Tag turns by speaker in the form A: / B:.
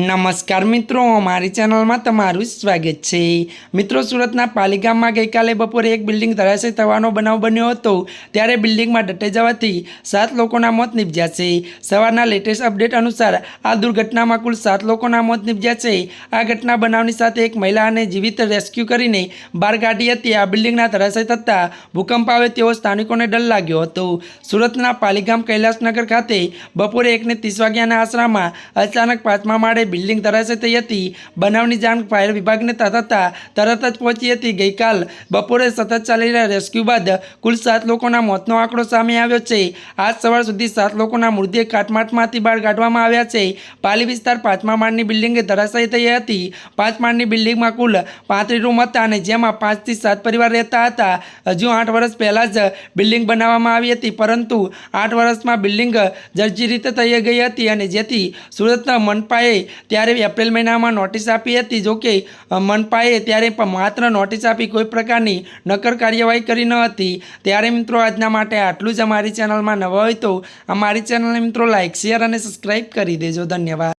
A: નમસ્કાર મિત્રો, મારી ચેનલમાં તમારું સ્વાગત છે. મિત્રો, સુરતના પાલીગામમાં ગઈકાલે બપોરે એક બિલ્ડિંગ ધરાશય થવાનો બનાવ બન્યો હતો. ત્યારે બિલ્ડિંગમાં દટાઈ જવાથી સાત લોકોના મોત નીપજ્યા છે. સવારના લેટેસ્ટ અપડેટ અનુસાર આ દુર્ઘટનામાં કુલ સાત લોકોના મોત નીપજ્યા છે. આ ઘટના બનાવની સાથે એક મહિલાને જીવિત રેસ્ક્યુ કરીને બહાર કાઢી હતી. આ બિલ્ડિંગના ધરાશય થતાં ભૂકંપ આવે તેવો સ્થાનિકોને ડર લાગ્યો હતો. સુરતના પાલીગામ કૈલાસનગર ખાતે બપોરે એકને ત્રીસ વાગ્યાના આશરામાં અચાનક પાંચમા માળે બિલ્ડિંગ ધરાશય થઈ હતી બનાવની જાણ ફાયર વિભાગને થતાં તરત જ પહોંચી હતી. ગઈકાલ બપોરે સતત ચાલી રહેલા રેસ્ક્યુ બાદ કુલ સાત લોકોના મોતનો આંકડો સામે આવ્યો છે. આજ સવાર સુધી સાત લોકોના મૃતદેહ કાટમાટમાંથી બહાર કાઢવામાં આવ્યા છે. પાલી વિસ્તાર પાંચમા માળની બિલ્ડિંગે ધરાશાયી થઈ હતી. પાંચ માળની બિલ્ડિંગમાં કુલ પાંત્રીસ રૂમ હતા અને જેમાં પાંચથી સાત પરિવાર રહેતા હતા. હજુ આઠ વર્ષ પહેલાં જ બિલ્ડિંગ બનાવવામાં આવી હતી. પરંતુ આઠ વર્ષમાં બિલ્ડિંગ જર્જરિત થઈ ગઈ હતી અને જેથી સુરતના મનપાએ ત્યારે એપ્રિલ મહિનામાં નોટિસ આપી હતી. જોકે મનપાએ ત્યારે માત્ર નોટિસ આપી કોઈ પ્રકારની નક્કર કાર્યવાહી કરી ન હતી. ત્યારે મિત્રો, આજના માટે આટલું જ અમારી ચેનલમાં નવા હોય તો અમારી ચેનલને મિત્રો લાઇક શેર અને સબસ્ક્રાઈબ કરી દેજો. ધન્યવાદ.